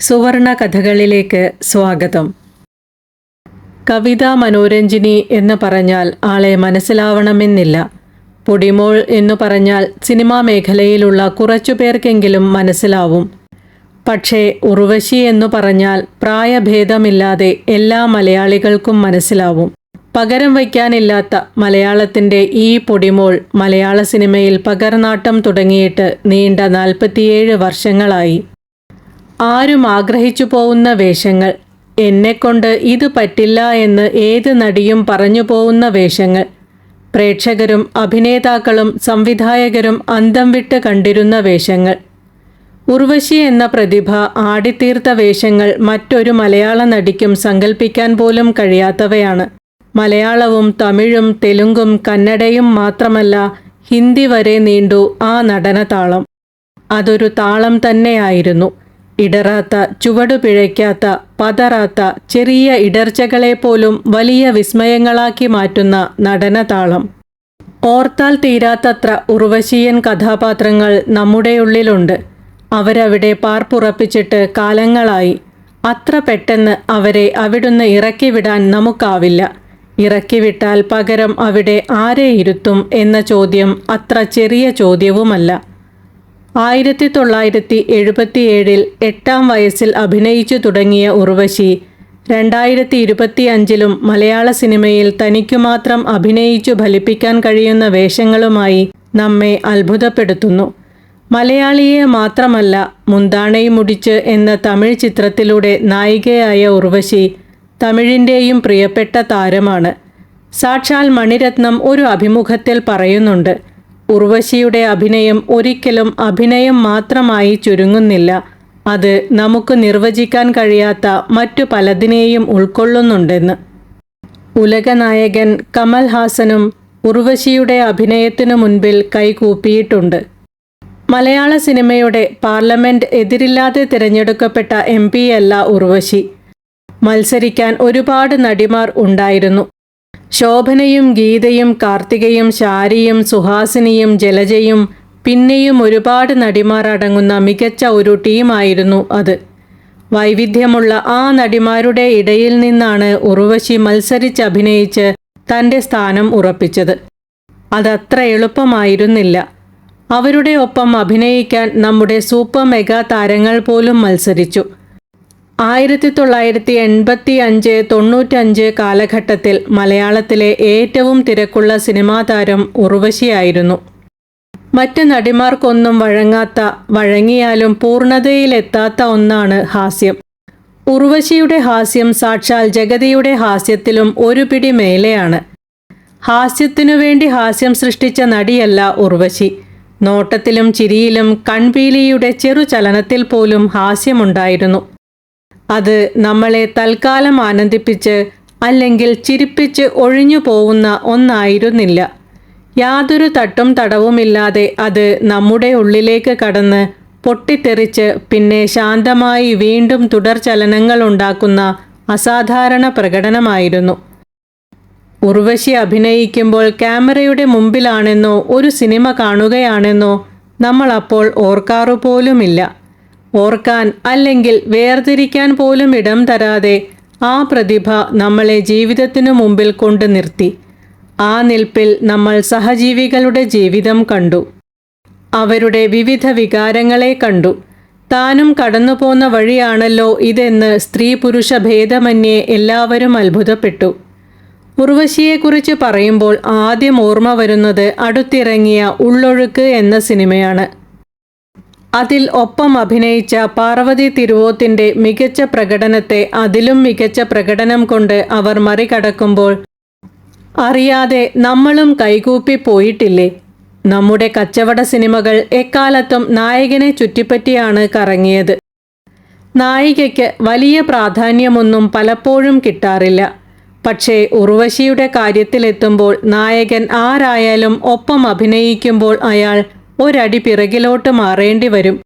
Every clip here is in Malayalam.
സുവർണ കഥകളിലേക്ക് സ്വാഗതം. കവിത മനോരഞ്ജിനി എന്ന് പറഞ്ഞാൽ ആളെ മനസ്സിലാവണമെന്നില്ല. പൊടിമോൾ എന്നു പറഞ്ഞാൽ സിനിമാ മേഖലയിലുള്ള കുറച്ചു പേർക്കെങ്കിലും മനസ്സിലാവും. പക്ഷേ ഉർവശി എന്നു പറഞ്ഞാൽ പ്രായഭേദമില്ലാതെ എല്ലാ മലയാളികൾക്കും മനസ്സിലാവും. പകരം വയ്ക്കാനില്ലാത്ത മലയാളത്തിന്റെ ഈ പൊടിമോൾ മലയാള സിനിമയിൽ പകർനാട്ടം തുടങ്ങിയിട്ട് നീണ്ട നാൽപ്പത്തിയേഴ് വർഷങ്ങളായി. ആരും ആഗ്രഹിച്ചു പോകുന്ന വേഷങ്ങൾ. എന്നെക്കൊണ്ട് ഇത് പറ്റില്ല എന്ന് ഏത് നടിയും പറഞ്ഞു പോകുന്ന വേഷങ്ങൾ. പ്രേക്ഷകരും അഭിനേതാക്കളും സംവിധായകരും അന്തം വിട്ട് കണ്ടിരുന്ന വേഷങ്ങൾ. ഉർവശി എന്ന പ്രതിഭ ആടിത്തീർത്ത വേഷങ്ങൾ മറ്റൊരു മലയാള നടിക്കും സങ്കല്പിക്കാൻ പോലും കഴിയാത്തവയാണ്. മലയാളവും തമിഴും തെലുങ്കും കന്നഡയും മാത്രമല്ല ഹിന്ദി വരെ നീണ്ടു ആ നടനതാളം. അതൊരു താളം തന്നെയായിരുന്നു. ഇടറാത്ത ചുവടു പിഴയ്ക്കാത്ത പതറാത്ത ചെറിയ ഇടർച്ചകളെ പോലും വലിയ വിസ്മയങ്ങളാക്കി മാറ്റുന്ന നടനതാളം. ഓർത്താൽ തീരാത്തത്ര ഉർവശീയൻ കഥാപാത്രങ്ങൾ നമ്മുടെ ഉള്ളിലുണ്ട്. അവരവിടെ പാർപ്പുറപ്പിച്ചിട്ട് കാലങ്ങളായി. അത്ര പെട്ടെന്ന് അവരെ അവിടുന്ന് ഇറക്കിവിടാൻ നമുക്കാവില്ല. ഇറക്കിവിട്ടാൽ പകരം അവിടെ ആരെ ഇരുത്തും എന്ന ചോദ്യം അത്ര ചെറിയ ചോദ്യവുമല്ല. ആയിരത്തി തൊള്ളായിരത്തി എഴുപത്തിയേഴിൽ എട്ടാം വയസ്സിൽ അഭിനയിച്ചു തുടങ്ങിയ ഉർവശി രണ്ടായിരത്തി ഇരുപത്തി അഞ്ചിലും മലയാള സിനിമയിൽ തനിക്കു മാത്രം അഭിനയിച്ചു ഫലിപ്പിക്കാൻ കഴിയുന്ന വേഷങ്ങളുമായി നമ്മെ അത്ഭുതപ്പെടുത്തുന്നു. മലയാളിയെ മാത്രമല്ല മുന്താണൈ മുടിച്ച് എന്ന തമിഴ് ചിത്രത്തിലൂടെ നായികയായ ഉർവശി തമിഴിന്റെയും പ്രിയപ്പെട്ട താരമാണ്. സാക്ഷാൽ മണിരത്നം ഒരു അഭിമുഖത്തിൽ പറയുന്നുണ്ട് ഉർവശിയുടെ അഭിനയം ഒരിക്കലും അഭിനയം മാത്രമായി ചുരുങ്ങുന്നില്ല. അത് നമുക്ക് നിർവചിക്കാൻ കഴിയാത്ത മറ്റു പലതിനെയും ഉൾക്കൊള്ളുന്നുണ്ടെന്ന്. ഉലകനായകൻ കമൽഹാസനും ഉർവശിയുടെ അഭിനയത്തിനു മുൻപിൽ കൈകൂപ്പിയിട്ടുണ്ട്. മലയാള സിനിമയുടെ പാർലമെന്റ് എതിരില്ലാതെ തിരഞ്ഞെടുക്കപ്പെട്ട എം പിയല്ല ഉർവശി. മത്സരിക്കാൻ ഒരുപാട് നടിമാർ ഉണ്ടായിരുന്നു. ശോഭനയും ഗീതയും കാർത്തികയും ശാരിയും സുഹാസിനിയും ജലജയും പിന്നെയും ഒരുപാട് നടിമാർ അടങ്ങുന്ന മികച്ച ഒരു ടീമായിരുന്നു അത്. വൈവിധ്യമുള്ള ആ നടിമാരുടെ ഇടയിൽ നിന്നാണ് ഉർവശി മത്സരിച്ചഭിനയിച്ച് തന്റെ സ്ഥാനം ഉറപ്പിച്ചത്. അതത്ര എളുപ്പമായിരുന്നില്ല. അവരുടെ ഒപ്പം അഭിനയിക്കാൻ നമ്മുടെ സൂപ്പർ മെഗാ താരങ്ങൾ പോലും മത്സരിച്ചു. ആയിരത്തി തൊള്ളായിരത്തി എൺപത്തി അഞ്ച് തൊണ്ണൂറ്റഞ്ച് കാലഘട്ടത്തിൽ മലയാളത്തിലെ ഏറ്റവും തിരക്കുള്ള സിനിമാ താരം ഉർവശിയായിരുന്നു. മറ്റ് നടിമാർക്കൊന്നും വഴങ്ങാത്ത വഴങ്ങിയാലും പൂർണതയിലെത്താത്ത ഒന്നാണ് ഹാസ്യം. ഉർവശിയുടെ ഹാസ്യം സാക്ഷാൽ ജഗതിയുടെ ഹാസ്യത്തിലും ഒരു പിടി മേലെയാണ്. ഹാസ്യത്തിനു വേണ്ടി ഹാസ്യം സൃഷ്ടിച്ച നടിയല്ല ഉർവശി. നോട്ടത്തിലും ചിരിയിലും കൺപീലിയുടെ ചെറു ചലനത്തിൽ പോലും ഹാസ്യമുണ്ടായിരുന്നു. അത് നമ്മളെ തൽക്കാലം ആനന്ദിപ്പിച്ച് അല്ലെങ്കിൽ ചിരിപ്പിച്ച് ഒഴിഞ്ഞു പോകുന്ന ഒന്നായിരുന്നില്ല. യാതൊരു തട്ടും തടവുമില്ലാതെ അത് നമ്മുടെ ഉള്ളിലേക്ക് കടന്ന് പൊട്ടിത്തെറിച്ച് പിന്നെ ശാന്തമായി വീണ്ടും തുടർചലനങ്ങൾ ഉണ്ടാക്കുന്ന അസാധാരണ പ്രകടനമായിരുന്നു. ഉർവശി അഭിനയിക്കുമ്പോൾ ക്യാമറയുടെ മുമ്പിലാണെന്നോ ഒരു സിനിമ കാണുകയാണെന്നോ നമ്മൾ അപ്പോൾ ഓർക്കാറുപോലുമില്ല. ഓർക്കാൻ അല്ലെങ്കിൽ വേർതിരിക്കാൻ പോലും ഇടം തരാതെ ആ പ്രതിഭ നമ്മളെ ജീവിതത്തിനു മുമ്പിൽ കൊണ്ടു നിർത്തി. ആ നിൽപ്പിൽ നമ്മൾ സഹജീവികളുടെ ജീവിതം കണ്ടു. അവരുടെ വിവിധ വികാരങ്ങളെ കണ്ടു. താനും കടന്നു കടന്നുപോന്ന വഴിയാണല്ലോ ഇതെന്ന് സ്ത്രീ പുരുഷ ഭേദമന്യേ എല്ലാവരും അത്ഭുതപ്പെട്ടു. ഉർവശിയെക്കുറിച്ച് പറയുമ്പോൾ ആദ്യം ഓർമ്മ വരുന്നത് അടുത്തിറങ്ങിയ ഉള്ളൊഴുക്ക് എന്ന സിനിമയാണ്. അതിൽ ഒപ്പം അഭിനയിച്ച പാർവതി തിരുവോത്തിന്റെ മികച്ച പ്രകടനത്തെ അതിലും മികച്ച പ്രകടനം കൊണ്ട് അവർ മറികടക്കുമ്പോൾ അറിയാതെ നമ്മളും കൈകൂപ്പി പോയിട്ടില്ലേ? നമ്മുടെ കച്ചവട സിനിമകൾ എക്കാലത്തും നായകനെ ചുറ്റിപ്പറ്റിയാണ് കറങ്ങിയത്. നായികയ്ക്ക് വലിയ പ്രാധാന്യമൊന്നും പലപ്പോഴും കിട്ടാറില്ല. പക്ഷേ ഉർവശിയുടെ കാര്യത്തിലെത്തുമ്പോൾ നായകൻ ആരായാലും ഒപ്പം അഭിനയിക്കുമ്പോൾ അയാൾ ഒരടി പിറകിലോട്ട് മാറേണ്ടി വരും.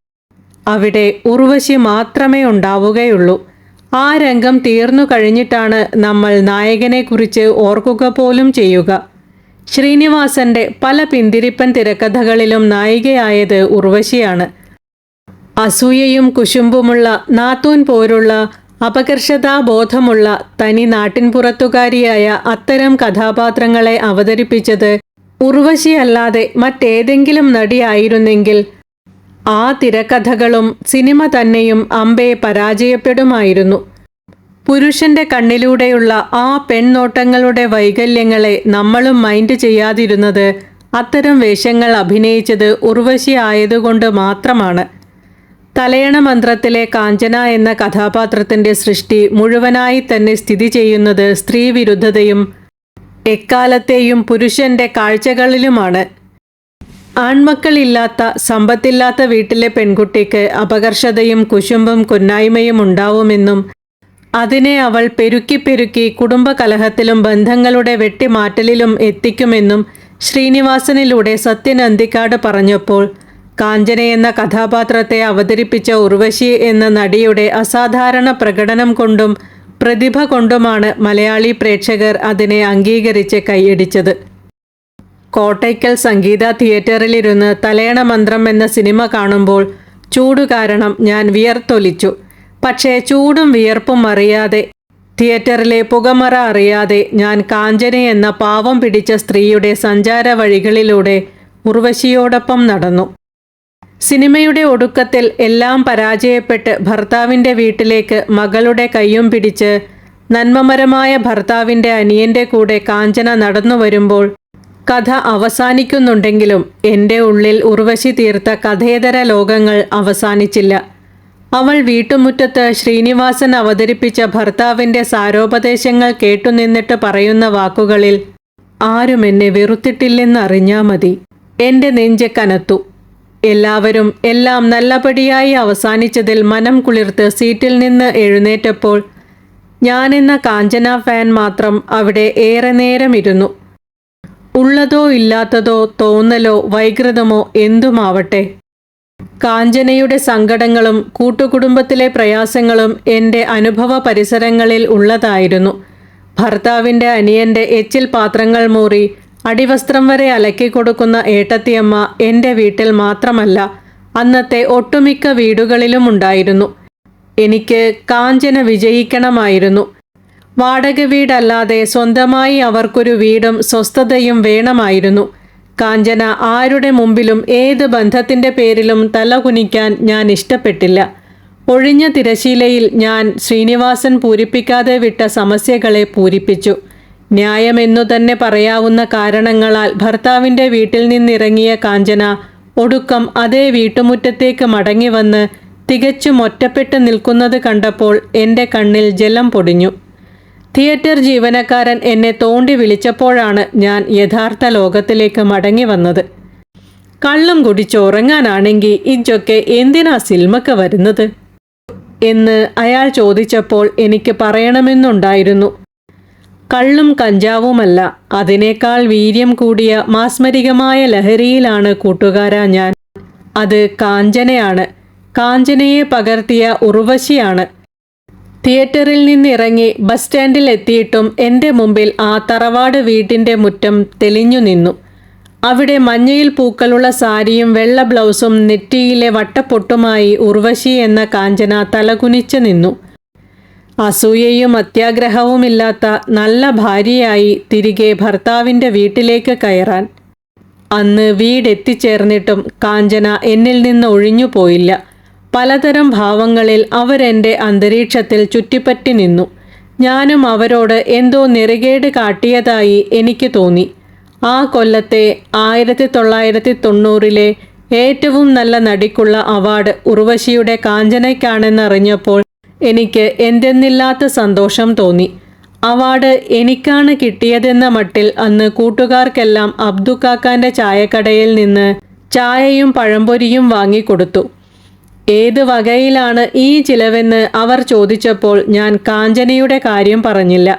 അവിടെ ഉർവശി മാത്രമേ ഉണ്ടാവുകയുള്ളൂ. ആ രംഗം തീർന്നു കഴിഞ്ഞിട്ടാണ് നമ്മൾ നായകനെക്കുറിച്ച് ഓർക്കുക പോലും ചെയ്യുക. ശ്രീനിവാസന്റെ പല പിന്തിരിപ്പൻ തിരക്കഥകളിലും നായികയായത് ഉർവശിയാണ്. അസൂയയും കുശുമ്പുമുള്ള നാത്തൂൻ പോലുള്ള അപകർഷതാബോധമുള്ള തനി നാട്ടിൻപുറത്തുകാരിയായ അത്തരം കഥാപാത്രങ്ങളെ അവതരിപ്പിച്ചത് ഉർവശിയല്ലാതെ മറ്റേതെങ്കിലും നടിയായിരുന്നെങ്കിൽ ആ തിരക്കഥകളും സിനിമ തന്നെയും അമ്പയെ പരാജയപ്പെടുമായിരുന്നു. പുരുഷന്റെ കണ്ണിലൂടെയുള്ള ആ പെൺനോട്ടങ്ങളുടെ വൈകല്യങ്ങളെ നമ്മളും മൈൻഡ് ചെയ്യാതിരുന്നത് അത്തരം വേഷങ്ങൾ അഭിനയിച്ചത് ഉർവശി ആയതുകൊണ്ട് മാത്രമാണ്. തലയണ മന്ത്രത്തിലെ കാഞ്ചന എന്ന കഥാപാത്രത്തിന്റെ സൃഷ്ടി മുഴുവനായി തന്നെ സ്ഥിതി ചെയ്യുന്നത് സ്ത്രീവിരുദ്ധതയും എക്കാലത്തെയും പുരുഷന്റെ കാഴ്ചകളിലുമാണ്. ആൺമക്കളില്ലാത്ത സമ്പത്തില്ലാത്ത വീട്ടിലെ പെൺകുട്ടിക്ക് അപകർഷതയും കുശുമ്പും കുന്നായ്മയും ഉണ്ടാവുമെന്നും അതിനെ അവൾ പെരുക്കി പെരുക്കി കുടുംബകലഹത്തിലും ബന്ധങ്ങളുടെ വെട്ടിമാറ്റലിലും എത്തിക്കുമെന്നും ശ്രീനിവാസനിലൂടെ സത്യൻ അന്തിക്കാട് പറഞ്ഞപ്പോൾ കാഞ്ചന എന്ന കഥാപാത്രത്തെ അവതരിപ്പിച്ച ഉർവശി എന്ന നടിയുടെ അസാധാരണ പ്രകടനം കൊണ്ടും പ്രതിഭ കൊണ്ടുമാണ് മലയാളി പ്രേക്ഷകർ അതിനെ അംഗീകരിച്ച് കൈയടിച്ചത്. കോട്ടയ്ക്കൽ സംഗീത തിയേറ്ററിലിരുന്ന് തലേണ മന്ത്രം എന്ന സിനിമ കാണുമ്പോൾ ചൂട് കാരണം ഞാൻ വിയർത്തൊലിച്ചു. പക്ഷേ ചൂടും വിയർപ്പും അറിയാതെ തിയേറ്ററിലെ പുകമറ അറിയാതെ ഞാൻ കാഞ്ചന എന്ന പാവം പിടിച്ച സ്ത്രീയുടെ സഞ്ചാര വഴികളിലൂടെ ഉർവശിയോടൊപ്പം നടന്നു. സിനിമയുടെ ഒടുക്കത്തിൽ എല്ലാം പരാജയപ്പെട്ട് ഭർത്താവിന്റെ വീട്ടിലേക്ക് മകളുടെ കയ്യും പിടിച്ച് നന്മമരമായ ഭർത്താവിന്റെ അനിയന്റെ കൂടെ കാഞ്ചന നടന്നു വരുമ്പോൾ കഥ അവസാനിക്കുന്നുണ്ടെങ്കിലും എന്റെ ഉള്ളിൽ ഉർവശി തീർത്ത കഥേതര ലോകങ്ങൾ അവസാനിച്ചില്ല. അവൾ വീട്ടുമുറ്റത്ത് ശ്രീനിവാസൻ അവതരിപ്പിച്ച ഭർത്താവിന്റെ സാരോപദേശങ്ങൾ കേട്ടുനിന്നിട്ട് പറയുന്ന വാക്കുകളിൽ ആരും എന്നെ വെറുത്തിട്ടില്ലെന്നറിഞ്ഞാ മതി. എന്റെ നെഞ്ച് കനത്തു. എല്ലാവരും എല്ലാം നല്ലപടിയായി അവസാനിച്ചതിൽ മനം കുളിർത്ത് സീറ്റിൽ നിന്ന് എഴുന്നേറ്റപ്പോൾ ഞാനെന്ന കാഞ്ചന ഫാൻ മാത്രം അവിടെ ഏറെ നേരം ഇരുന്നു ഉള്ളതോ ഇല്ലാത്തതോ തോന്നലോ വൈകൃതമോ എന്തുമാവട്ടെ. കാഞ്ചനയുടെ സങ്കടങ്ങളും കൂട്ടുകുടുംബത്തിലെ പ്രയാസങ്ങളും എന്റെ അനുഭവ പരിസരങ്ങളിൽ ഉള്ളതായിരുന്നു. ഭർത്താവിന്റെ അനിയന്റെ എച്ചിൽ പാത്രങ്ങൾ മൂറി അടിവസ്ത്രം വരെ അലക്കി കൊടുക്കുന്ന ഏട്ടത്തിയമ്മ എന്റെ വീട്ടിൽ മാത്രമല്ല അന്നത്തെ ഒട്ടുമിക്ക വീടുകളിലും ഉണ്ടായിരുന്നു. എനിക്ക് കാഞ്ചന വിജയിക്കണമായിരുന്നു. വാടക വീടല്ലാതെ സ്വന്തമായി അവർക്കൊരു വീടും സ്വസ്ഥതയും വേണമായിരുന്നു. കാഞ്ചന ആരുടെ മുമ്പിലും ഏത് ബന്ധത്തിന്റെ പേരിലും തലകുനിക്കാൻ ഞാൻ ഇഷ്ടപ്പെട്ടില്ല. ഒഴിഞ്ഞ തിരശീലയിൽ ഞാൻ ശ്രീനിവാസൻ പൂരിപ്പിക്കാതെ വിട്ട സമസ്യകളെ പൂരിപ്പിച്ചു. ന്യായമെന്നു തന്നെ പറയാവുന്ന കാരണങ്ങളാൽ ഭർത്താവിന്റെ വീട്ടിൽ നിന്നിറങ്ങിയ കാഞ്ചന ഒടുക്കം അതേ വീട്ടുമുറ്റത്തേക്ക് മടങ്ങി വന്ന് തികച്ചും ഒറ്റപ്പെട്ട് നിൽക്കുന്നത് കണ്ടപ്പോൾ എന്റെ കണ്ണിൽ ജലം പൊടിഞ്ഞു. തിയേറ്റർ ജീവനക്കാരൻ എന്നെ തോണ്ടി വിളിച്ചപ്പോഴാണ് ഞാൻ യഥാർത്ഥ ലോകത്തിലേക്ക് മടങ്ങി വന്നത് കള്ളും കുടിച്ചുറങ്ങാനാണെങ്കിൽ ഇജൊക്കെ എന്തിനാ സിൽമക്ക് വരുന്നത്? എന്ന് അയാൾ ചോദിച്ചപ്പോൾ എനിക്ക് പറയണമെന്നുണ്ടായിരുന്നു. കള്ളും കഞ്ചാവുമല്ല. അതിനേക്കാൾ വീര്യം കൂടിയ മാസ്മരികമായ ലഹരിയിലാണ് കൂട്ടുകാരാ ഞാൻ. അത് കാഞ്ചനയാണ്. കാഞ്ചനയെ പകർത്തിയ ഉർവശിയാണ്. തിയേറ്ററിൽ നിന്നിറങ്ങി ബസ് സ്റ്റാൻഡിൽ എത്തിയിട്ടും എന്റെ മുമ്പിൽ ആ തറവാട് വീട്ടിന്റെ മുറ്റം തെളിഞ്ഞു നിന്നു. അവിടെ മഞ്ഞയിൽ പൂക്കളുള്ള സാരിയും വെള്ള ബ്ലൗസും നെറ്റിയിലെ വട്ടപ്പൊട്ടുമായി ഉർവശി എന്ന കാഞ്ചന തലകുനിച്ച് നിന്നു. അസൂയയും അത്യാഗ്രഹവുമില്ലാത്ത നല്ല ഭാര്യയായി തിരികെ ഭർത്താവിന്റെ വീട്ടിലേക്ക് കയറാൻ. അന്ന് വീടെത്തിച്ചേർന്നിട്ടും കാഞ്ചന എന്നിൽ നിന്ന് ഒഴിഞ്ഞു പോയില്ല. പലതരം ഭാവങ്ങളിൽ അവരെന്റെ അന്തരീക്ഷത്തിൽ ചുറ്റിപ്പറ്റി നിന്നു. ഞാനും അവരോട് എന്തോ നെറുകേട് കാട്ടിയതായി എനിക്ക് തോന്നി. ആ കൊല്ലത്തെ ആയിരത്തി തൊള്ളായിരത്തി തൊണ്ണൂറിലെ ഏറ്റവും നല്ല നടിക്കുള്ള അവാർഡ് ഉർവശിയുടെ കാഞ്ചനയ്ക്കാണെന്നറിഞ്ഞപ്പോൾ എനിക്ക് എന്തെന്നില്ലാത്ത സന്തോഷം തോന്നി. അവാർഡ് എനിക്കാണ് കിട്ടിയതെന്ന മട്ടിൽ അന്ന് കൂട്ടുകാർക്കെല്ലാം അബ്ദുക്കാക്കാന്റെ ചായക്കടയിൽ നിന്ന് ചായയും പഴംപൊരിയും വാങ്ങിക്കൊടുത്തു. ഏത് വകയിലാണ് ഈ ചിലവെന്ന് അവർ ചോദിച്ചപ്പോൾ ഞാൻ കാഞ്ചനയുടെ കാര്യം പറഞ്ഞില്ല.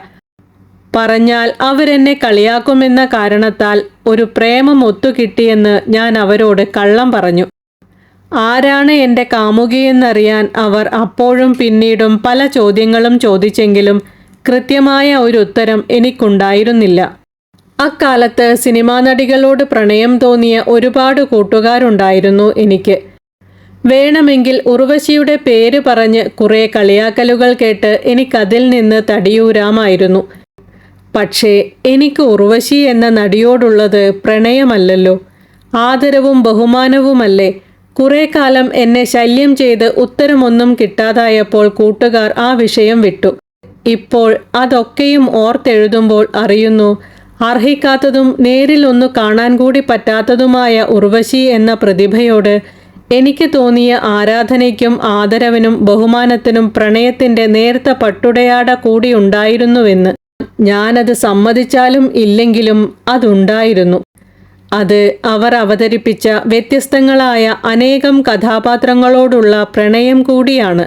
പറഞ്ഞാൽ അവരെന്നെ കളിയാക്കുമെന്ന കാരണത്താൽ ഒരു പ്രേമം ഒത്തുകിട്ടിയെന്ന് ഞാൻ അവരോട് കള്ളം പറഞ്ഞു. ആരാണ് എന്റെ കാമുകിയെന്നറിയാൻ അവർ അപ്പോഴും പിന്നീടും പല ചോദ്യങ്ങളും ചോദിച്ചെങ്കിലും കൃത്യമായ ഒരു ഉത്തരം എനിക്കുണ്ടായിരുന്നില്ല. അക്കാലത്ത് സിനിമാ നടികളോട് പ്രണയം തോന്നിയ ഒരുപാട് കൂട്ടുകാരുണ്ടായിരുന്നു എനിക്ക്. വേണമെങ്കിൽ ഉർവശിയുടെ പേര് പറഞ്ഞ് കുറേ കളിയാക്കലുകൾ കേട്ട് എനിക്കതിൽ നിന്ന് തടിയൂരാമായിരുന്നു. പക്ഷേ എനിക്ക് ഉർവശി എന്ന നടിയോടുള്ളത് പ്രണയമല്ലല്ലോ. ആദരവും ബഹുമാനവുമല്ലേ? കുറെ കാലം എന്നെ ശല്യം ചെയ്ത് ഉത്തരമൊന്നും കിട്ടാതായപ്പോൾ കൂട്ടുകാർ ആ വിഷയം വിട്ടു. ഇപ്പോൾ അതൊക്കെയും ഓർത്തെഴുതുമ്പോൾ അറിയുന്നു അർഹിക്കാത്തതും നേരിൽ ഒന്ന് കാണാൻ കൂടി പറ്റാത്തതുമായ ഉർവശി എന്ന പ്രതിഭയോട് എനിക്ക് തോന്നിയ ആരാധനയ്ക്കും ആദരവിനും ബഹുമാനത്തിനും പ്രണയത്തിന്റെ നേർത്ത പട്ടുടയാട കൂടി ഉണ്ടായിരുന്നുവെന്ന്. ഞാനത് സമ്മതിച്ചാലും ഇല്ലെങ്കിലും അതുണ്ടായിരുന്നു. അത് അവർ അവതരിപ്പിച്ച വ്യത്യസ്തങ്ങളായ അനേകം കഥാപാത്രങ്ങളോടുള്ള പ്രണയം കൂടിയാണ്.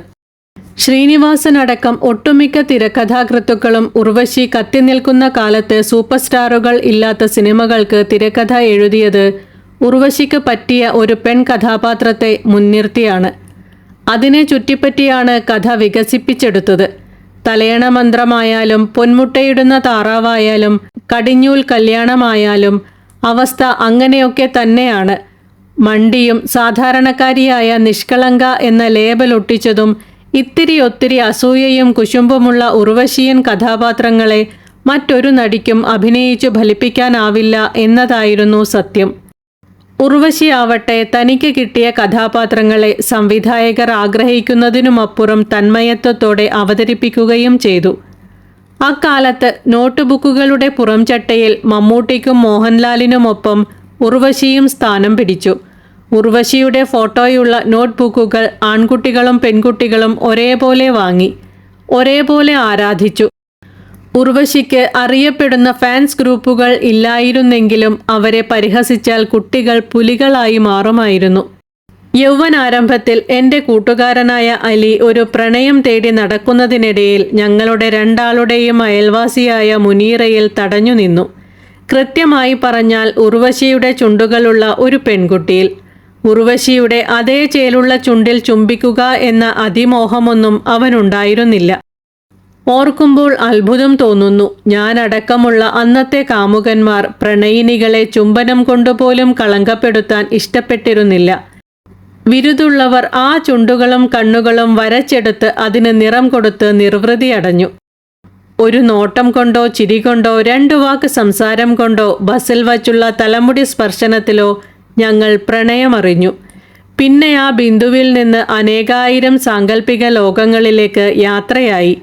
ശ്രീനിവാസനടക്കം ഒട്ടുമിക്ക തിരക്കഥാകൃത്തുക്കളും ഉർവശി കത്തിനിൽക്കുന്ന കാലത്ത് സൂപ്പർ സ്റ്റാറുകൾ ഇല്ലാത്ത സിനിമകൾക്ക് തിരക്കഥ എഴുതിയത് ഉർവശിക്ക് പറ്റിയ ഒരു പെൺ കഥാപാത്രത്തെ മുൻനിർത്തിയാണ്. അതിനെ ചുറ്റിപ്പറ്റിയാണ് കഥ വികസിപ്പിച്ചെടുത്തത്. തലയണ മന്ത്രമായാലും പൊന്മുട്ടയിടുന്ന താറാവായാലും കടിഞ്ഞൂൽ കല്യാണമായാലും അവസ്ഥ അങ്ങനെയൊക്കെ തന്നെയാണ്. മണ്ടിയും സാധാരണക്കാരിയായ നിഷ്കളങ്ക എന്ന ലേബൽ ഒട്ടിച്ചതും ഇത്തിരി ഒത്തിരി അസൂയയും കുശുമ്പുമുള്ള ഉർവശിയൻ കഥാപാത്രങ്ങളെ മറ്റൊരു നടിക്കും അഭിനയിച്ചു ഫലിപ്പിക്കാനാവില്ല എന്നതായിരുന്നു സത്യം. ഉർവശിയാവട്ടെ തനിക്ക് കിട്ടിയ കഥാപാത്രങ്ങളെ സംവിധായകർ ആഗ്രഹിക്കുന്നതിനുമപ്പുറം തന്മയത്വത്തോടെ അവതരിപ്പിക്കുകയും ചെയ്തു. അക്കാലത്ത് നോട്ട് നോട്ട്ബുക്കുകളുടെ പുറംചട്ടയിൽ മമ്മൂട്ടിക്കും മോഹൻലാലിനുമൊപ്പം ഉർവശിയും സ്ഥാനം പിടിച്ചു. ഉർവശിയുടെ ഫോട്ടോയുള്ള നോട്ട് ബുക്കുകൾ ആൺകുട്ടികളും പെൺകുട്ടികളും ഒരേപോലെ വാങ്ങി ഒരേപോലെ ആരാധിച്ചു. ഉർവശിക്ക് അറിയപ്പെടുന്ന ഫാൻസ് ഗ്രൂപ്പുകൾ ഇല്ലായിരുന്നെങ്കിലും അവരെ പരിഹസിച്ചാൽ കുട്ടികൾ പുലികളായി മാറുമായിരുന്നു. യൗവനാരംഭത്തിൽ എന്റെ കൂട്ടുകാരനായ അലി ഒരു പ്രണയം തേടി നടക്കുന്നതിനിടയിൽ ഞങ്ങളുടെ രണ്ടാളുടെയും അയൽവാസിയായ മുനീറയിൽ തടഞ്ഞു നിന്നു. കൃത്യമായി പറഞ്ഞാൽ ഉർവശിയുടെ ചുണ്ടുകളുള്ള ഒരു പെൺകുട്ടിയിൽ. ഉർവശിയുടെ അതേ ചേലുള്ള ചുണ്ടിൽ ചുംബിക്കുക എന്ന അതിമോഹമൊന്നും അവനുണ്ടായിരുന്നില്ല. ഓർക്കുമ്പോൾ അത്ഭുതം തോന്നുന്നു. ഞാനടക്കമുള്ള അന്നത്തെ കാമുകന്മാർ പ്രണയിനികളെ ചുംബനം കൊണ്ടുപോലും കളങ്കപ്പെടുത്താൻ ഇഷ്ടപ്പെട്ടിരുന്നില്ല. വിരുതുള്ളവർ ആ ചുണ്ടുകളും കണ്ണുകളും വരച്ചെടുത്ത് അതിന് നിറം കൊടുത്ത് നിർവൃതിയടഞ്ഞു ഒരു നോട്ടം കൊണ്ടോ ചിരി കൊണ്ടോ രണ്ടു വാക്ക് സംസാരം കൊണ്ടോ ബസ്സിൽ വച്ചുള്ള തലമുടി സ്പർശനത്തിലോ ഞങ്ങൾ പ്രണയമറിഞ്ഞു. പിന്നെ ആ ബിന്ദുവിൽ നിന്ന് അനേകായിരം സാങ്കല്പിക ലോകങ്ങളിലേക്ക് യാത്രയായി.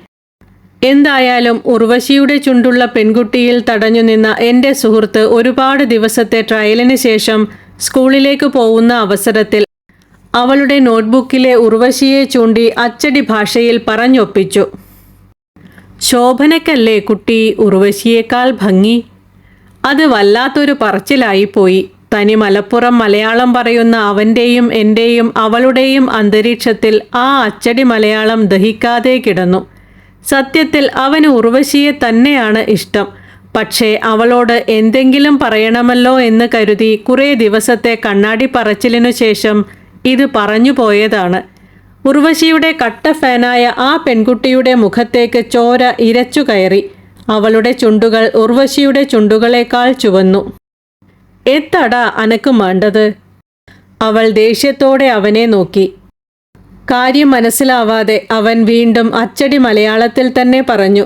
എന്തായാലും ഉർവശിയുടെ ചുണ്ടുള്ള പെൺകുട്ടിയിൽ തടഞ്ഞു നിന്ന എന്റെ സുഹൃത്ത് ഒരുപാട് ദിവസത്തെ ട്രയലിന് ശേഷം സ്കൂളിലേക്ക് പോകുന്ന അവസരത്തിൽ അവളുടെ നോട്ട്ബുക്കിലെ ഉർവശിയെ ചൂണ്ടി അച്ചടി ഭാഷയിൽ പറഞ്ഞൊപ്പിച്ചു. ശോഭനക്കല്ലേ കുട്ടി ഉർവശിയേക്കാൾ ഭംഗി? അത് വല്ലാത്തൊരു പറച്ചിലായിപ്പോയി. തനി മലപ്പുറം മലയാളം പറയുന്ന അവന്റെയും എന്റെയും അവളുടെയും അന്തരീക്ഷത്തിൽ ആ അച്ചടി മലയാളം ദഹിക്കാതെ കിടന്നു. സത്യത്തിൽ അവന് ഉർവശിയെ തന്നെയാണ് ഇഷ്ടം. പക്ഷേ അവളോട് എന്തെങ്കിലും പറയണമല്ലോ എന്ന് കരുതി കുറേ ദിവസത്തെ കണ്ണാടി പറച്ചിലിനു ശേഷം ഇത് പറഞ്ഞു പോയതാണ്. ഉർവശിയുടെ കട്ട ഫാനായ ആ പെൺകുട്ടിയുടെ മുഖത്തേക്ക് ചോര ഇരച്ചു കയറി. അവളുടെ ചുണ്ടുകൾ ഉർവശിയുടെ ചുണ്ടുകളേക്കാൾ ചുവന്നു. എത്തടാ അനക്ക് മാണ്ടത്? അവൾ ദേഷ്യത്തോടെ അവനെ നോക്കി. കാര്യം മനസ്സിലാവാതെ അവൻ വീണ്ടും അച്ചടി മലയാളത്തിൽ തന്നെ പറഞ്ഞു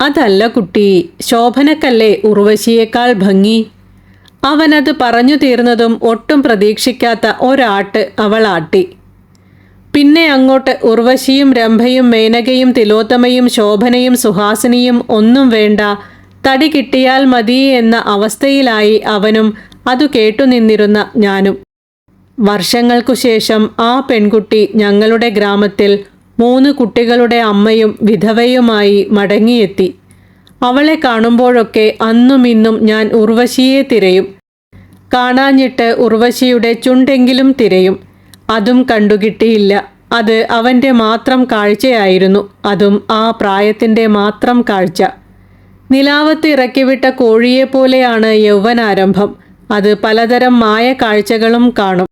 അതല്ല കുട്ടി ശോഭനക്കല്ലേ ഉർവശിയേക്കാൾ ഭംഗി? അവനത് പറഞ്ഞു തീർന്നതും ഒട്ടും പ്രതീക്ഷിക്കാത്ത ഒരാട്ട് അവൾ ആട്ടി. പിന്നെ അങ്ങോട്ട് ഉർവശിയും രംഭയും മേനകയും തിലോത്തമയും ശോഭനയും സുഹാസിനിയും ഒന്നും വേണ്ട തടി കിട്ടിയാൽ മതി എന്ന അവസ്ഥയിലായി അവനും അതു കേട്ടുനിന്നിരുന്ന ഞാനും. വർഷങ്ങൾക്കു ശേഷം ആ പെൺകുട്ടി ഞങ്ങളുടെ ഗ്രാമത്തിൽ മൂന്ന് കുട്ടികളുടെ അമ്മയും വിധവയുമായി മടങ്ങിയെത്തി. അവളെ കാണുമ്പോഴൊക്കെ അന്നും ഇന്നും ഞാൻ ഉർവശിയെ തിരയും. കാണാഞ്ഞിട്ട് ഉർവശിയുടെ ചുണ്ടെങ്കിലും തിരയും. അതും കണ്ടുകിട്ടിയില്ല. അത് അവന്റെ മാത്രം കാഴ്ചയായിരുന്നു. അതും ആ പ്രായത്തിന്റെ മാത്രം കാഴ്ച. നിലാവത്ത് ഇറക്കിവിട്ട കോഴിയെപ്പോലെയാണ് യൗവനാരംഭം. അത് പലതരം മായ കാഴ്ചകളും കാണും.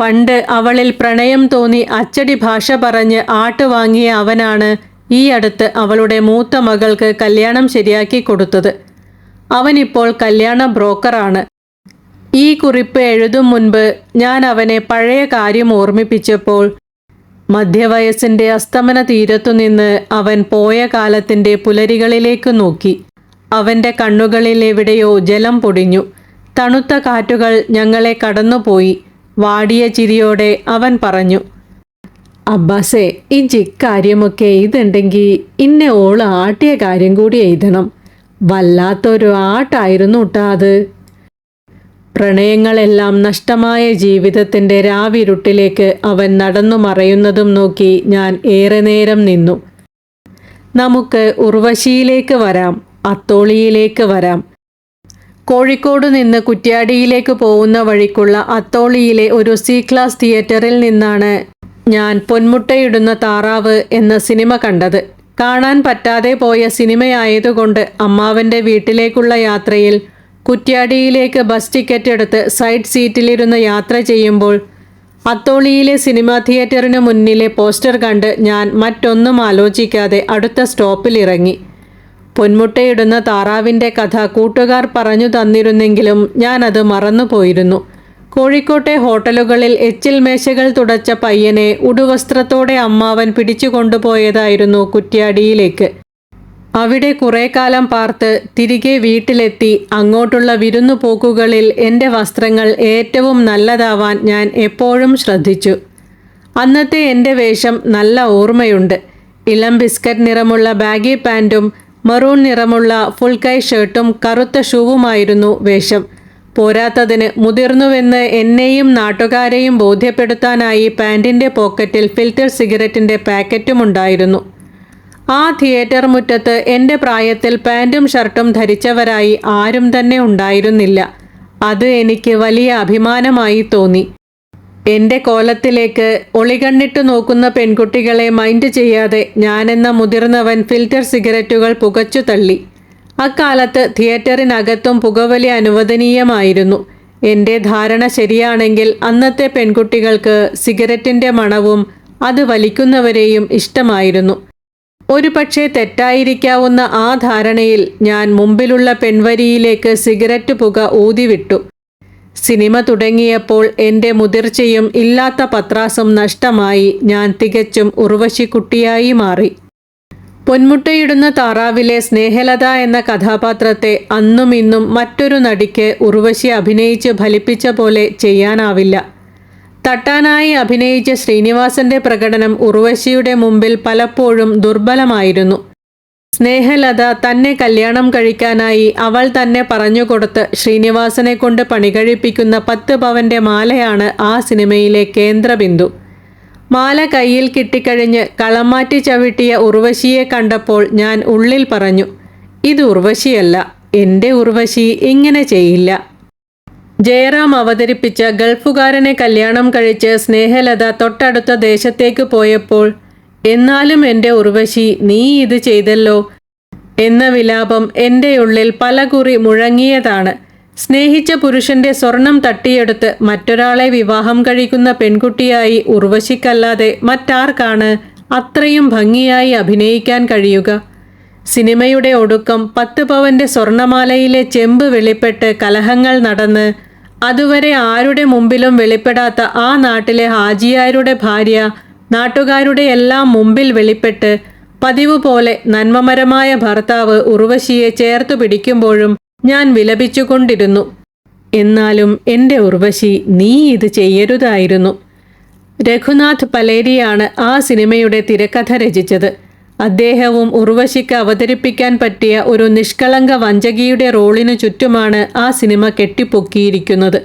പണ്ട് അവളിൽ പ്രണയം തോന്നി അച്ചടി ഭാഷ പറഞ്ഞ് ആട്ട് വാങ്ങിയ അവനാണ് ഈ അടുത്ത് അവളുടെ മൂത്ത മകൾക്ക് കല്യാണം ശരിയാക്കി കൊടുത്തത്. അവനിപ്പോൾ കല്യാണ ബ്രോക്കറാണ്. ഈ കുറിപ്പ് എഴുതും മുൻപ് ഞാൻ അവനെ പഴയ കാര്യം ഓർമ്മിപ്പിച്ചപ്പോൾ മധ്യവയസ്സിന്റെ അസ്തമന തീരത്തുനിന്ന് അവൻ പോയ കാലത്തിന്റെ പുലരികളിലേക്ക് നോക്കി. അവന്റെ കണ്ണുകളിൽ എവിടെയോ ജലം പൊടിഞ്ഞു. തണുത്ത കാറ്റുകൾ ഞങ്ങളെ കടന്നുപോയി. വാടിയ ചിരിയോടെ അവൻ പറഞ്ഞു അബ്ബാസേ ഈ ജിക്കാര്യമൊക്കെ എഴുതുണ്ടെങ്കിൽ ഇന്നെ ഓൾ ആട്ടിയ കാര്യം കൂടി എഴുതണം. വല്ലാത്തൊരു ആട്ടായിരുന്നു കേട്ടാ അത്. പ്രണയങ്ങളെല്ലാം നഷ്ടമായ ജീവിതത്തിന്റെ രാവിരുട്ടിലേക്ക് അവൻ നടന്നു മറയുന്നതും നോക്കി ഞാൻ ഏറെ നേരം നിന്നു. നമുക്ക് ഉർവശിയിലേക്ക് വരാം അത്തോളിയിലേക്ക് വരാം. കോഴിക്കോട് നിന്ന് കുറ്റ്യാടിയിലേക്ക് പോകുന്ന വഴിക്കുള്ള അത്തോളിയിലെ ഒരു സി ക്ലാസ് തിയേറ്ററിൽ നിന്നാണ് ഞാൻ പൊന്മുട്ടയിടുന്ന താറാവ് എന്ന സിനിമ കണ്ടത്. കാണാൻ പറ്റാതെ പോയ സിനിമയായതുകൊണ്ട് അമ്മാവന്റെ വീട്ടിലേക്കുള്ള യാത്രയിൽ കുറ്റ്യാടിയിലേക്ക് ബസ് ടിക്കറ്റ് എടുത്ത് സൈഡ് സീറ്റിലിരുന്ന് യാത്ര ചെയ്യുമ്പോൾ അത്തോളിയിലെ സിനിമാ തിയേറ്ററിന് മുന്നിലെ പോസ്റ്റർ കണ്ട് ഞാൻ മറ്റൊന്നും ആലോചിക്കാതെ അടുത്ത സ്റ്റോപ്പിൽ ഇറങ്ങി പൊന്മുട്ടയിടുന്ന താറാവിന്റെ കഥ കൂട്ടുകാർ പറഞ്ഞു തന്നിരുന്നെങ്കിലും ഞാനത് മറന്നുപോയിരുന്നു. കോഴിക്കോട്ടെ ഹോട്ടലുകളിൽ എച്ചിൽ മേശകൾ തുടച്ച പയ്യനെ ഉടുവസ്ത്രത്തോടെ അമ്മാവൻ പിടിച്ചു കൊണ്ടുപോയതായിരുന്നു കുറ്റ്യാടിയിലേക്ക്. അവിടെ കുറേ കാലം പാർത്ത് തിരികെ വീട്ടിലെത്തി അങ്ങോട്ടുള്ള വിരുന്നു പോക്കുകളിൽ എന്റെ വസ്ത്രങ്ങൾ ഏറ്റവും നല്ലതാവാൻ ഞാൻ എപ്പോഴും ശ്രദ്ധിച്ചു. അന്നത്തെ എന്റെ വേഷം നല്ല ഓർമ്മയുണ്ട്. ഇളം ബിസ്ക്കറ്റ് നിറമുള്ള ബാഗി പാന്റും മറൂൺ നിറമുള്ള ഫുൾകൈ ഷർട്ടും കറുത്ത ഷൂവുമായിരുന്നു വേഷം. പോരാത്തതിന് മുതിർന്നുവെന്ന് എന്നെയും നാട്ടുകാരെയും ബോധ്യപ്പെടുത്താനായി പാന്റിന്റെ പോക്കറ്റിൽ ഫിൽറ്റർ സിഗരറ്റിന്റെ പാക്കറ്റുമുണ്ടായിരുന്നു ആ തിയേറ്റർ മുറ്റത്ത് എന്റെ പ്രായത്തിൽ പാന്റും ഷർട്ടും ധരിച്ചവരായി ആരും തന്നെ ഉണ്ടായിരുന്നില്ല. അത് എനിക്ക് വലിയ അഭിമാനമായി തോന്നി. എന്റെ കോലത്തിലേക്ക് ഒളികണ്ണിട്ട് നോക്കുന്ന പെൺകുട്ടികളെ മൈൻഡ് ചെയ്യാതെ ഞാനെന്ന മുതിർന്നവൻ ഫിൽറ്റർ സിഗരറ്റുകൾ പുകച്ചു തള്ളി. അക്കാലത്ത് തിയേറ്ററിനകത്തും പുകവലി അനുവദനീയമായിരുന്നു. എന്റെ ധാരണ ശരിയാണെങ്കിൽ അന്നത്തെ പെൺകുട്ടികൾക്ക് സിഗരറ്റിന്റെ മണവും അത് വലിക്കുന്നവരെയും ഇഷ്ടമായിരുന്നു. ഒരു പക്ഷേ തെറ്റായിരിക്കാവുന്ന ആ ധാരണയിൽ ഞാൻ മുമ്പിലുള്ള പെൺവരിയിലേക്ക് സിഗരറ്റ് പുക ഊതിവിട്ടു. സിനിമ തുടങ്ങിയപ്പോൾ എന്റെ മുതിർച്ചയും ഇല്ലാത്ത പത്രാസും നഷ്ടമായി. ഞാൻ തികച്ചും ഉർവശിക്കുട്ടിയായി മാറി. പൊന്മുട്ടയിടുന്ന താറാവിലെ സ്നേഹലത എന്ന കഥാപാത്രത്തെ അന്നും ഇന്നും മറ്റൊരു നടിക്ക് ഉർവശി അഭിനയിച്ച് ഫലിപ്പിച്ച പോലെ ചെയ്യാനാവില്ല. തട്ടാനായി അഭിനയിച്ച ശ്രീനിവാസന്റെ പ്രകടനം ഉർവശിയുടെ മുമ്പിൽ പലപ്പോഴും ദുർബലമായിരുന്നു. സ്നേഹലത തന്നെ കല്യാണം കഴിക്കാനായി അവൾ തന്നെ പറഞ്ഞുകൊടുത്ത് ശ്രീനിവാസനെ കൊണ്ട് പണികഴിപ്പിക്കുന്ന പത്ത് പവന്റെ മാലയാണ് ആ സിനിമയിലെ കേന്ദ്രബിന്ദു. മാല കയ്യിൽ കിട്ടിക്കഴിഞ്ഞ് കളമാറ്റി ചവിട്ടിയ ഉർവശിയെ കണ്ടപ്പോൾ ഞാൻ ഉള്ളിൽ പറഞ്ഞു ഇത് ഉർവശിയല്ല എന്റെ ഉർവശി ഇങ്ങനെ ചെയ്യില്ല. ജയറാം അവതരിപ്പിച്ച ഗൾഫുകാരനെ കല്യാണം കഴിച്ച് സ്നേഹലത തൊട്ടടുത്ത ദേശത്തേക്ക് പോയപ്പോൾ എന്നാലും എന്റെ ഉർവശി നീ ഇത് ചെയ്തല്ലോ എന്ന വിലാപം എന്റെ ഉള്ളിൽ പലകുറി മുഴങ്ങിയതാണ്. സ്നേഹിച്ച പുരുഷന്റെ സ്വർണം തട്ടിയെടുത്ത് മറ്റൊരാളെ വിവാഹം കഴിക്കുന്ന പെൺകുട്ടിയായി ഉർവശിക്കല്ലാതെ മറ്റാർക്കാണ് അത്രയും ഭംഗിയായി അഭിനയിക്കാൻ കഴിയുക? സിനിമയുടെ ഒടുക്കം പത്ത് പവന്റെ സ്വർണമാലയിലെ ചെമ്പ് വെളിപ്പെട്ട് കലഹങ്ങൾ നടന്ന് അതുവരെ ആരുടെ മുമ്പിലും വെളിപ്പെടാത്ത ആ നാട്ടിലെ ഹാജിയാരുടെ ഭാര്യ നാട്ടുകാരുടെ എല്ലാം മുമ്പിൽ വെളിപ്പെട്ട് പതിവ് പോലെ നന്മമരമായ ഭർത്താവ് ഉർവശിയെ ചേർത്തു പിടിക്കുമ്പോഴും ഞാൻ വിലപിച്ചുകൊണ്ടിരുന്നു. എന്നാലും എന്റെ ഉർവശി നീ ഇത് ചെയ്യരുതായിരുന്നു. രഘുനാഥ് പലേരിയാണ് ആ സിനിമയുടെ തിരക്കഥ രചിച്ചത്. അദ്ദേഹവും ഉർവശിക്ക് അവതരിപ്പിക്കാൻ പറ്റിയ ഒരു നിഷ്കളങ്ക വഞ്ചകിയുടെ റോളിനു ചുറ്റുമാണ് ആ സിനിമ കെട്ടിപ്പൊക്കിയിരിക്കുന്നത്.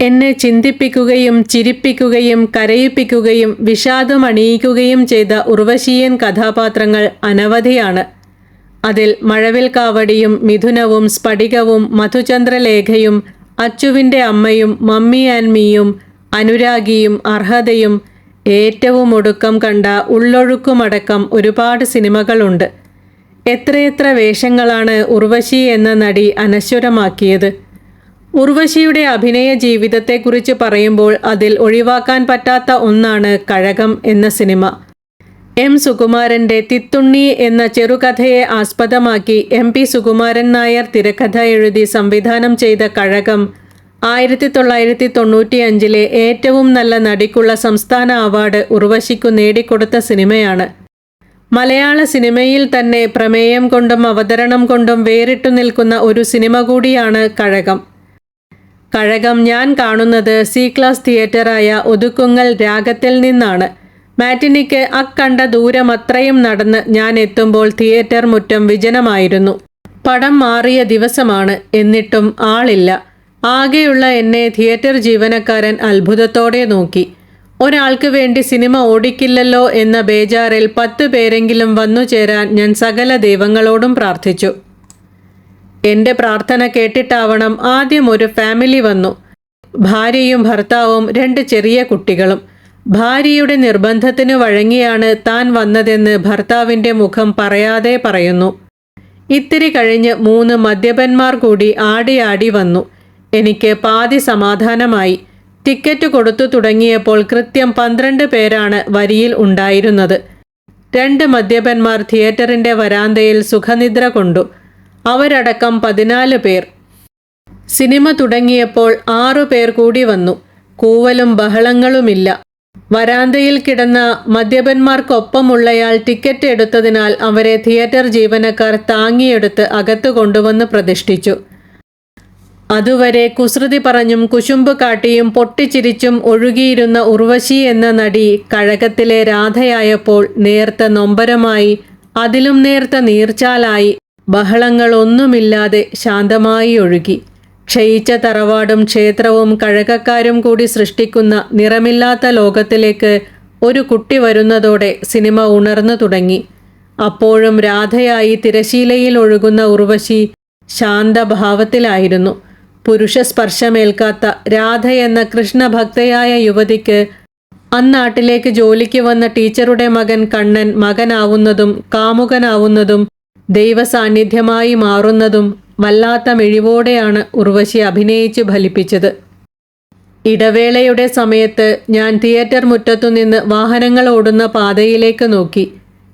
എന്നെ ചിന്തിപ്പിക്കുകയും ചിരിപ്പിക്കുകയും കരയിപ്പിക്കുകയും വിഷാദമണിയിക്കുകയും ചെയ്ത ഉർവശീയൻ കഥാപാത്രങ്ങൾ അനവധിയാണ്. അതിൽ മഴവിൽ കാവടിയും മിഥുനവും സ്ഫടികവും മധുചന്ദ്രലേഖയും അച്ചുവിന്റെ അമ്മയും മമ്മി ആൻഡ് അനുരാഗിയും അർഹതയും ഏറ്റവും ഒടുക്കം കണ്ട ഉള്ളൊഴുക്കുമടക്കം ഒരുപാട് സിനിമകളുണ്ട്. എത്രയെത്ര വേഷങ്ങളാണ് ഉർവശി എന്ന നടി അനശ്വരമാക്കിയത്. ഉർവശിയുടെ അഭിനയ ജീവിതത്തെക്കുറിച്ച് പറയുമ്പോൾ അതിൽ ഒഴിവാക്കാൻ പറ്റാത്ത ഒന്നാണ് കഴകം എന്ന സിനിമ. എം സുകുമാരന്റെ തിത്തുണ്ണി എന്ന ചെറുകഥയെ ആസ്പദമാക്കി എം പി സുകുമാരൻ നായർ തിരക്കഥ എഴുതി സംവിധാനം ചെയ്ത കഴകം ആയിരത്തി തൊള്ളായിരത്തി തൊണ്ണൂറ്റി അഞ്ചിലെ ഏറ്റവും നല്ല നടിക്കുള്ള സംസ്ഥാന അവാർഡ് ഉർവശിക്കു നേടിക്കൊടുത്ത സിനിമയാണ്. മലയാള സിനിമയിൽ തന്നെ പ്രമേയം കൊണ്ടും അവതരണം കൊണ്ടും വേറിട്ടു നിൽക്കുന്ന ഒരു സിനിമ കൂടിയാണ് കഴകം. കഴകം ഞാൻ കാണുന്നത് സി ക്ലാസ് തിയേറ്ററായ ഒതുക്കുങ്ങൽ രാഗത്തിൽ നിന്നാണ്. മാറ്റിനിക്ക് അക്കണ്ട ദൂരം അത്രയും നടന്ന് ഞാൻ എത്തുമ്പോൾ തിയേറ്റർ മുറ്റം വിജനമായിരുന്നു. പടം മാറിയ ദിവസമാണ്. എന്നിട്ടും ആളില്ല. ആകെയുള്ള എന്നെ തിയേറ്റർ ജീവനക്കാരൻ അത്ഭുതത്തോടെ നോക്കി. ഒരാൾക്ക് വേണ്ടി സിനിമ ഓടിക്കില്ലല്ലോ എന്ന ബേജാറിൽ പത്ത് പേരെങ്കിലും വന്നു ചേരാൻ ഞാൻ സകല ദൈവങ്ങളോടും പ്രാർത്ഥിച്ചു. എന്റെ പ്രാർത്ഥന കേട്ടിട്ടാവണം ആദ്യം ഒരു ഫാമിലി വന്നു. ഭാര്യയും ഭർത്താവും രണ്ട് ചെറിയ കുട്ടികളും. ഭാര്യയുടെ നിർബന്ധത്തിന് വഴങ്ങിയാണ് താൻ വന്നതെന്ന് ഭർത്താവിന്റെ മുഖം പറയാതെ പറയുന്നു. ഇത്തിരി കഴിഞ്ഞ് മൂന്ന് മദ്യപന്മാർ കൂടി ആടിയാടി വന്നു. എനിക്ക് പാതി സമാധാനമായി. ടിക്കറ്റ് കൊടുത്തു തുടങ്ങിയപ്പോൾ കൃത്യം പന്ത്രണ്ട് പേരാണ് വരിയിൽ ഉണ്ടായിരുന്നത്. രണ്ട് മദ്യപന്മാർ തിയേറ്ററിന്റെ വരാന്തയിൽ സുഖനിദ്ര കൊണ്ടു. അവരടക്കം പതിനാല് പേർ. സിനിമ തുടങ്ങിയപ്പോൾ ആറു പേർ കൂടി വന്നു. കൂവലും ബഹളങ്ങളുമില്ല. വരാന്തയിൽ കിടന്ന മദ്യപന്മാർക്കൊപ്പമുള്ളയാൾ ടിക്കറ്റ് എടുത്തതിനാൽ അവരെ തിയേറ്റർ ജീവനക്കാർ താങ്ങിയെടുത്ത് അകത്തു കൊണ്ടുവന്ന് പ്രതിഷ്ഠിച്ചു. അതുവരെ കുസൃതി പറഞ്ഞും കുശുമ്പ് കാട്ടിയും പൊട്ടിച്ചിരിച്ചും ഒഴുകിയിരുന്ന ഉർവശി എന്ന നടി കഴകത്തിലെ രാധയായപ്പോൾ നേർത്ത നൊമ്പരമായി അതിലും നേർത്ത നീർച്ചാലായി ബഹളങ്ങളൊന്നുമില്ലാതെ ശാന്തമായി ഒഴുകി. ക്ഷയിച്ച തറവാടും ക്ഷേത്രവും കഴകക്കാരും കൂടി സൃഷ്ടിക്കുന്ന നിറമില്ലാത്ത ലോകത്തിലേക്ക് ഒരു കുട്ടി വരുന്നതോടെ സിനിമ ഉണർന്നു തുടങ്ങി. അപ്പോഴും രാധയായി തിരശീലയിൽ ഒഴുകുന്ന ഉർവശി ശാന്തഭാവത്തിലായിരുന്നു. പുരുഷ സ്പർശമേൽക്കാത്ത രാധ എന്ന കൃഷ്ണഭക്തയായ യുവതിക്ക് അന്നാട്ടിലേക്ക് ജോലിക്ക് വന്ന ടീച്ചറുടെ മകൻ കണ്ണൻ മകനാവുന്നതും കാമുകനാവുന്നതും ദൈവസാന്നിധ്യമായി മാറുന്നതും വല്ലാത്ത മിഴിവോടെയാണ് ഉർവശി അഭിനയിച്ച് ഫലിപ്പിച്ചത്. ഇടവേളയുടെ സമയത്ത് ഞാൻ തിയേറ്റർ മുറ്റത്തുനിന്ന് വാഹനങ്ങൾ ഓടുന്ന പാതയിലേക്ക് നോക്കി.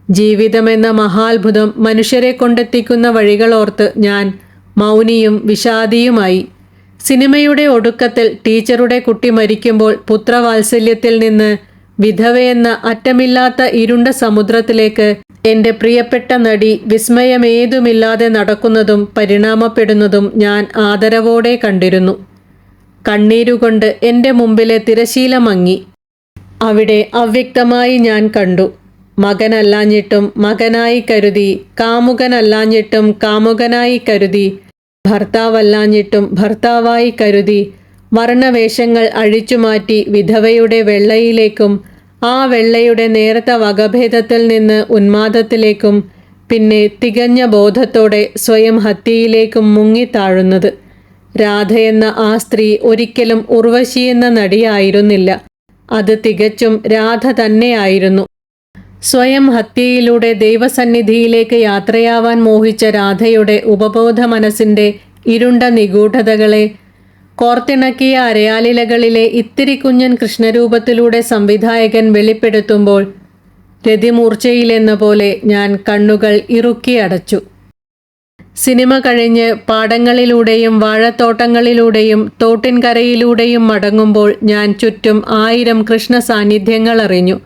ജീവിതമെന്ന മഹാത്ഭുതം മനുഷ്യരെ കൊണ്ടെത്തിക്കുന്ന വഴികളോർത്ത് ഞാൻ മൗനിയും വിഷാദിയുമായി. സിനിമയുടെ ഒടുക്കത്തിൽ ടീച്ചറുടെ കുട്ടി മരിക്കുമ്പോൾ പുത്രവാത്സല്യത്തിൽ നിന്ന് വിധവയെന്ന അറ്റമില്ലാത്ത ഇരുണ്ട സമുദ്രത്തിലേക്ക് എന്റെ പ്രിയപ്പെട്ട നടി വിസ്മയമേതുമില്ലാതെ നടക്കുന്നതും പരിണാമപ്പെടുന്നതും ഞാൻ ആദരവോടെ കണ്ടിരുന്നു. കണ്ണീരുകൊണ്ട് എന്റെ മുമ്പിലെ തിരശീല മങ്ങി. അവിടെ അവ്യക്തമായി ഞാൻ കണ്ടു. മകനല്ലാഞ്ഞിട്ടും മകനായി കരുതി കാമുകനല്ലാഞ്ഞിട്ടും കാമുകനായി കരുതി ഭർത്താവല്ലാഞ്ഞിട്ടും ഭർത്താവായി കരുതി വർണവേഷങ്ങൾ അഴിച്ചുമാറ്റി വിധവയുടെ വെള്ളയിലേക്കും ആ വെള്ളയുടെ നേരത്തെ വകഭേദത്തിൽ നിന്ന് ഉന്മാദത്തിലേക്കും പിന്നെ തികഞ്ഞ ബോധത്തോടെ സ്വയം ഹത്യയിലേക്കും മുങ്ങിത്താഴുന്നത് രാധയെന്ന ആ സ്ത്രീ ഒരിക്കലും ഉർവശിയെന്ന നടിയായിരുന്നില്ല. അത് തികച്ചും രാധ തന്നെയായിരുന്നു. സ്വയം ഹത്യയിലൂടെ ദൈവസന്നിധിയിലേക്ക് യാത്രയാവാൻ മോഹിച്ച രാധയുടെ ഉപബോധ മനസ്സിന്റെ ഇരുണ്ട നിഗൂഢതകളെ കോർത്തിണക്കിയ അരയാലിലകളിലെ ഇത്തിരി കുഞ്ഞൻ കൃഷ്ണരൂപത്തിലൂടെ സംവിധായകൻ വെളിപ്പെടുത്തുമ്പോൾ രതിമൂർച്ചയിലെന്ന പോലെ ഞാൻ കണ്ണുകൾ ഇറുക്കി അടച്ചു. സിനിമ കഴിഞ്ഞ് പാടങ്ങളിലൂടെയും വാഴത്തോട്ടങ്ങളിലൂടെയും തോട്ടിൻകരയിലൂടെയും മടങ്ങുമ്പോൾ ഞാൻ ചുറ്റും ആയിരം കൃഷ്ണ സാന്നിധ്യങ്ങൾ അറിഞ്ഞു.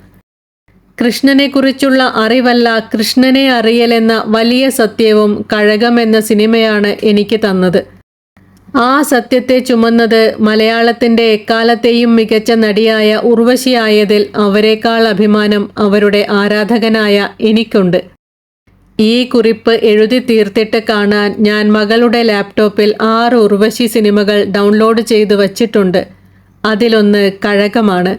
കൃഷ്ണനെക്കുറിച്ചുള്ള അറിവല്ല കൃഷ്ണനെ അറിയലെന്ന വലിയ സത്യവും കഴകം എന്ന സിനിമയാണ് എനിക്ക് തന്നത്. ആ സത്യത്തെ ചുമന്നത് മലയാളത്തിന്റെ എക്കാലത്തെയും മികച്ച നടിയായ ഉർവശിയായതിൽ അവരെക്കാൾ അഭിമാനം അവരുടെ ആരാധകനായ എനിക്കുണ്ട്. ഈ കുറിപ്പ് എഴുതി തീർത്തിട്ട് കാണാൻ ഞാൻ മകളുടെ ലാപ്ടോപ്പിൽ ആറ് ഉർവശി സിനിമകൾ ഡൗൺലോഡ് ചെയ്തു വച്ചിട്ടുണ്ട്. അതിലൊന്ന് കഴകമാണ്.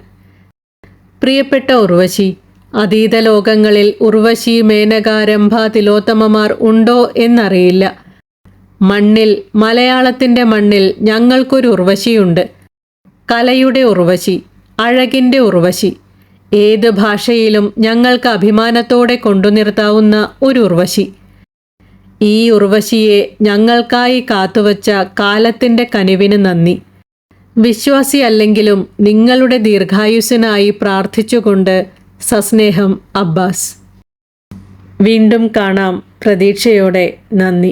പ്രിയപ്പെട്ട ഉർവശി അതീത ലോകങ്ങളിൽ ഉർവശി മേനക രംഭ തിലോത്തമമാർ ഉണ്ടോ എന്നറിയില്ല. മണ്ണിൽ മലയാളത്തിന്റെ മണ്ണിൽ ഞങ്ങൾക്കൊരു ഉർവശിയുണ്ട്. കലയുടെ ഉർവശി അഴകിന്റെ ഉർവശി. ഏത് ഭാഷയിലും ഞങ്ങൾക്ക് അഭിമാനത്തോടെ കൊണ്ടുനിർത്താവുന്ന ഒരു ഉർവശി. ഈ ഉർവശിയെ ഞങ്ങൾക്കായി കാത്തുവച്ച കാലത്തിന്റെ കനിവിന് നന്ദി. വിശ്വാസി അല്ലെങ്കിലും നിങ്ങളുടെ ദീർഘായുസിനായി പ്രാർത്ഥിച്ചുകൊണ്ട് സസ്നേഹം അബ്ബാസ്. വീണ്ടും കാണാം പ്രതീക്ഷയോടെ നന്ദി.